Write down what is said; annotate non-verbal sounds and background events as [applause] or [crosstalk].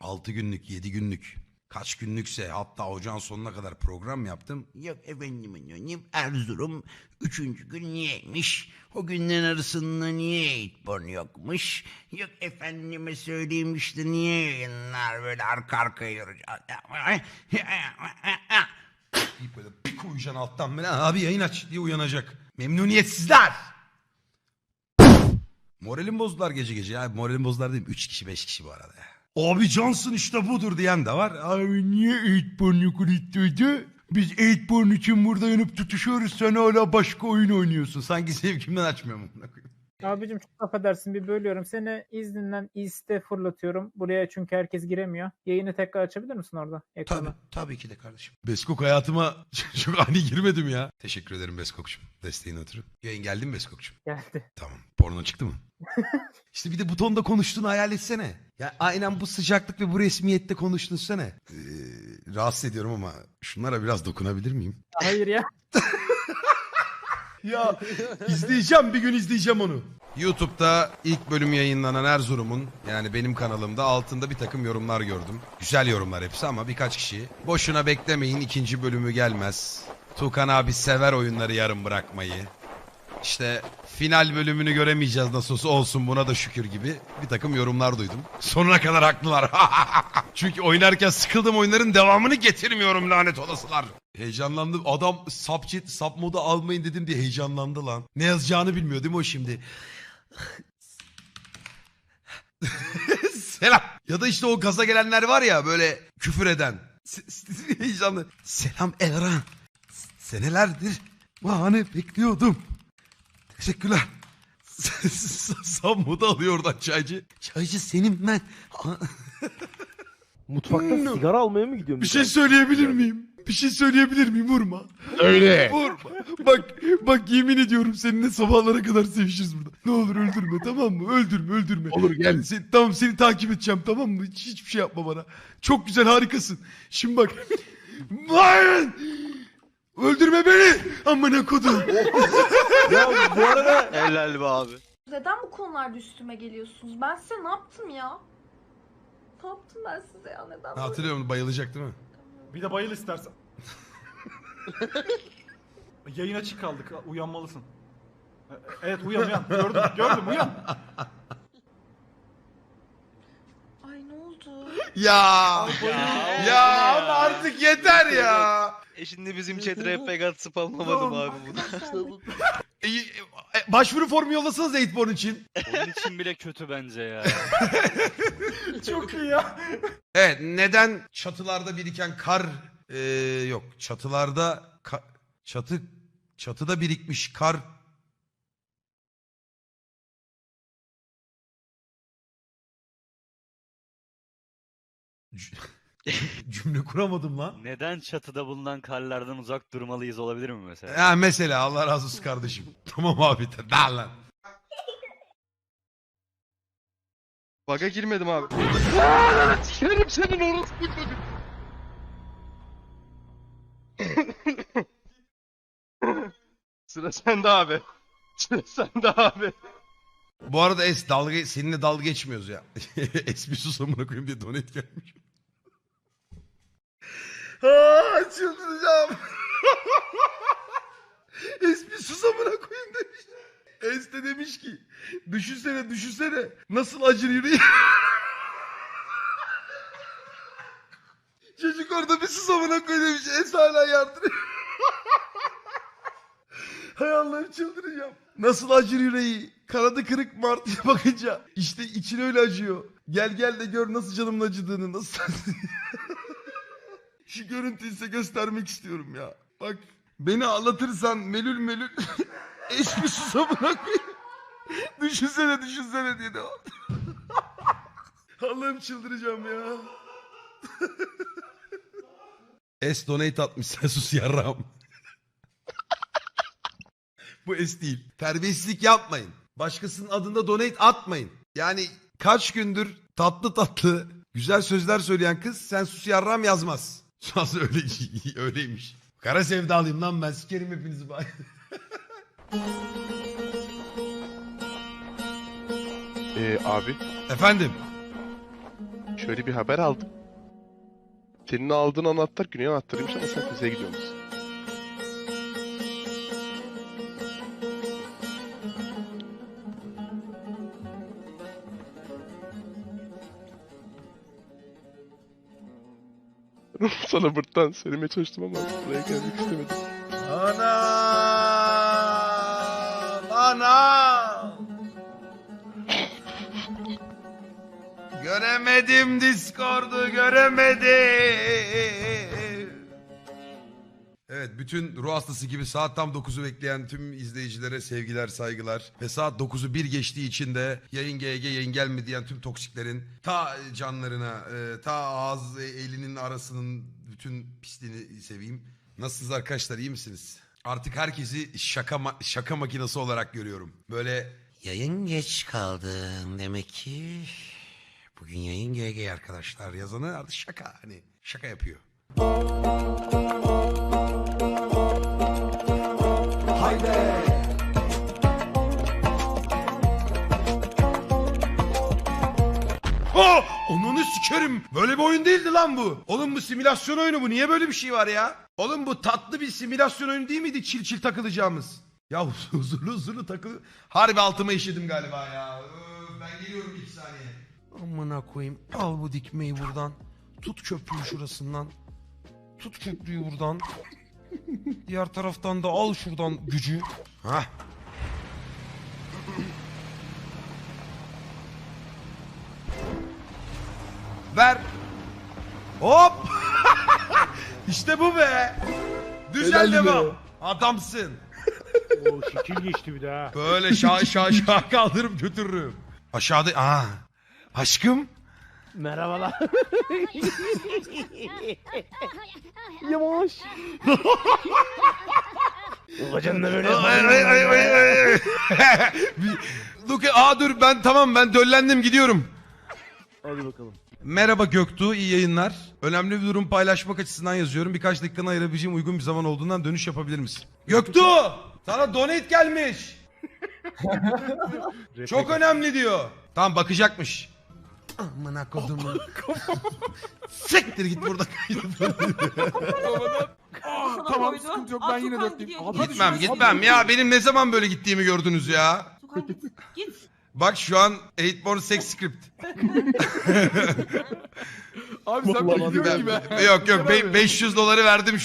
6 günlük, 7 günlük. Kaç günlükse hatta ocağın sonuna kadar program yaptım. Yok efendim anonim Erzurum 3. gün niyeymiş? O günlerin arasında niye eğitmen yokmuş? Yok efendime söyleyeyim işte niye yayınlar böyle arka arkaya yoracak? deyip böyle bir koyacaksın alttan böyle abi yayın aç diye uyanacak. Memnuniyetsizler. Moralim bozdular gece gece ya. Moralim bozdular değil mi? Üç kişi beş kişi bu arada ya. Abi Johnson işte budur diyen de var. Abi niye 8 yok dedi? Biz 8 için burada yanıp tutuşuyoruz. Sen hala başka oyun oynuyorsun. Sanki sevgimden açmıyorum. Abicim çok affedersin bir bölüyorum. Seni izninden iste fırlatıyorum. Buraya çünkü herkes giremiyor. Yayını tekrar açabilir misin orada? Ekrana. Tabii, tabii ki de kardeşim. Beskok hayatıma [laughs] çok ani girmedim ya. Teşekkür ederim Beskok'cum. Desteğin ötürü. Yayın geldi mi Beskok'cum? Geldi. Tamam. Porno çıktı mı? [laughs] işte bir de butonda konuştuğunu hayal etsene. Ya aynen bu sıcaklık ve bu resmiyette konuştuğunu Ee, rahatsız ediyorum ama şunlara biraz dokunabilir miyim? Hayır ya. [laughs] [laughs] Ya izleyeceğim bir gün izleyeceğim onu. YouTube'da ilk bölüm yayınlanan Erzurum'un yani benim kanalımda altında bir takım yorumlar gördüm. Güzel yorumlar hepsi ama birkaç kişi. Boşuna beklemeyin ikinci bölümü gelmez. Tukan abi sever oyunları yarım bırakmayı. İşte final bölümünü göremeyeceğiz nasıl olsa olsun buna da şükür gibi bir takım yorumlar duydum. Sonuna kadar haklılar. [laughs] Çünkü oynarken sıkıldım oyunların devamını getirmiyorum lanet olasılar. Heyecanlandım. Adam sub chat, sub modu almayın dedim diye heyecanlandı lan. Ne yazacağını bilmiyor değil mi o şimdi? [laughs] Selam. Ya da işte o gaza gelenler var ya böyle küfür eden. [laughs] Heyecanlı. Selam Elran. Senelerdir bu anı bekliyordum. Teşekkürler. [laughs] Sam modu alıyor oradan çaycı. Çaycı senin ben. Mutfakta No. sigara almaya mı gidiyorsun? Bir şey söyleyebilir miyim? Bir şey söyleyebilir miyim? Vurma. Öyle. Vurma. Bak bak yemin ediyorum seninle sabahlara kadar sevişiriz burada. Ne olur öldürme tamam mı? Öldürme öldürme. Olur, gel. Sen, tamam seni takip edeceğim tamam mı? Hiç, hiçbir şey yapma bana. Çok güzel harikasın. Şimdi bak. Vay! Öldürme beni. Amına kodum. Ya bu arada Helal be abi. Neden bu konularda üstüme geliyorsunuz? Ben size ne yaptım ya? Ne yaptım ben size ya? Neden? Hatırlıyorum bayılacak değil mi? Bir de bayıl istersen. [laughs] Yayın açık kaldık. Uyanmalısın. Evet uyan uyan. Gördüm gördüm uyan. Ay ne oldu? Ya. Ya ama artık yeter ya. E şimdi bizim chat rap spamlamadım abi bunu. [laughs] E, e, başvuru formu yollasanız Eightborn için. Onun için bile kötü bence ya. [laughs] Çok iyi ya. Evet neden çatılarda biriken kar e, yok çatılarda ka- çatı çatıda birikmiş kar C- [laughs] cümle kuramadım lan. Neden çatıda bulunan karlardan uzak durmalıyız olabilir mi mesela? Ha mesela Allah razı olsun kardeşim. [laughs] tamam abi daha lan. Baga girmedim abi. Sikerim senin orospu çocuk. Sıra sende abi. Sıra sende abi. Bu arada Es dalga seninle dalga geçmiyoruz ya. [laughs] es bir sus amına koyayım diye donate gelmiş. Aa çıldıracağım. [laughs] es bir sus amına koyayım demiş. Es de demiş ki düşünsene düşünsene nasıl acır yüreği. Çocuk orada bir sus amına koyayım demiş. Es hala yardırıyor. Hay Allah'ım çıldıracağım. Nasıl acır yüreği? Kanadı kırık martıya [laughs] bakınca. İşte için öyle acıyor. Gel gel de gör nasıl canımın acıdığını. Nasıl... [laughs] Şu görüntüyü size göstermek istiyorum ya. Bak beni ağlatırsan melül melül eş bir susamına. Düşünsene düşünsene diye devam. [laughs] Allah'ım çıldıracağım ya. [laughs] Es donate atmış sen sus yarrağım. [laughs] Bu es değil. Terbiyesizlik yapmayın. Başkasının adında donate atmayın. Yani kaç gündür tatlı tatlı güzel sözler söyleyen kız sen sus yarram yazmaz. [laughs] Sonra öyle [laughs] öyleymiş. Kara sevdalıyım lan ben sikerim hepinizi bay. [laughs] Ee, abi Efendim Şöyle bir haber aldım. Senin aldığın anahtar güney anahtarıymış ama sen kuzeye gidiyorsun. [laughs] Sana buradan söylemeye çalıştım ama buraya gelmek istemedim. Ana! Ana! Göremedim Discord'u göremedim. Evet bütün ruh hastası gibi saat tam 9'u bekleyen tüm izleyicilere sevgiler saygılar. Ve saat 9'u bir geçtiği için de yayın GG yayın gelmedi diyen tüm toksiklerin ta canlarına e, ta ağız e, elinin arasının bütün pisliğini seveyim. Nasılsınız arkadaşlar iyi misiniz? Artık herkesi şaka ma- şaka makinesi olarak görüyorum. Böyle yayın geç kaldım demek ki bugün yayın GG arkadaşlar yazanı artık şaka hani şaka yapıyor. Oh! Onunu sikerim. Böyle bir oyun değildi lan bu. Oğlum bu simülasyon oyunu bu. Niye böyle bir şey var ya? Oğlum bu tatlı bir simülasyon oyunu değil miydi çil çil takılacağımız? Ya [laughs] huzurlu huzurlu takıl... Harbi altıma işedim galiba ya. Öf, ben geliyorum iki saniye. Amına koyayım. Al bu dikmeyi buradan. Tut köprüyü şurasından. Tut köprüyü buradan. Diğer taraftan da al şuradan gücü. Hah. Ver. Hop. [laughs] işte bu be. Güzel devam. Adamsın. Oo şekil geçti bir daha. Böyle şah şah şah kaldırıp götürürüm. Aşağıda aa. Aşkım. Merhabalar. [laughs] Yavaş. [laughs] Babacan da böyle. Ay, ay, ay, ay, ay. [laughs] Bir- Look, aa dur ben tamam ben döllendim gidiyorum. Hadi bakalım. Merhaba Göktuğ, iyi yayınlar. Önemli bir durum paylaşmak açısından yazıyorum. Birkaç dakikanı ayırabileceğim uygun bir zaman olduğundan dönüş yapabilir misin? Göktuğ! Sana donate gelmiş. Çok önemli diyor. Tamam bakacakmış. Amına kodumu. Siktir git burada. tamam sıkıntı yok ben yine dörtleyeyim. gitmem gitmem ya benim ne zaman böyle gittiğimi gördünüz ya. git. Git. Bak şu an 8born sex script. Abi sen Vallahi bekliyorsun Ben- gibi. yok yok be- 500 doları verdim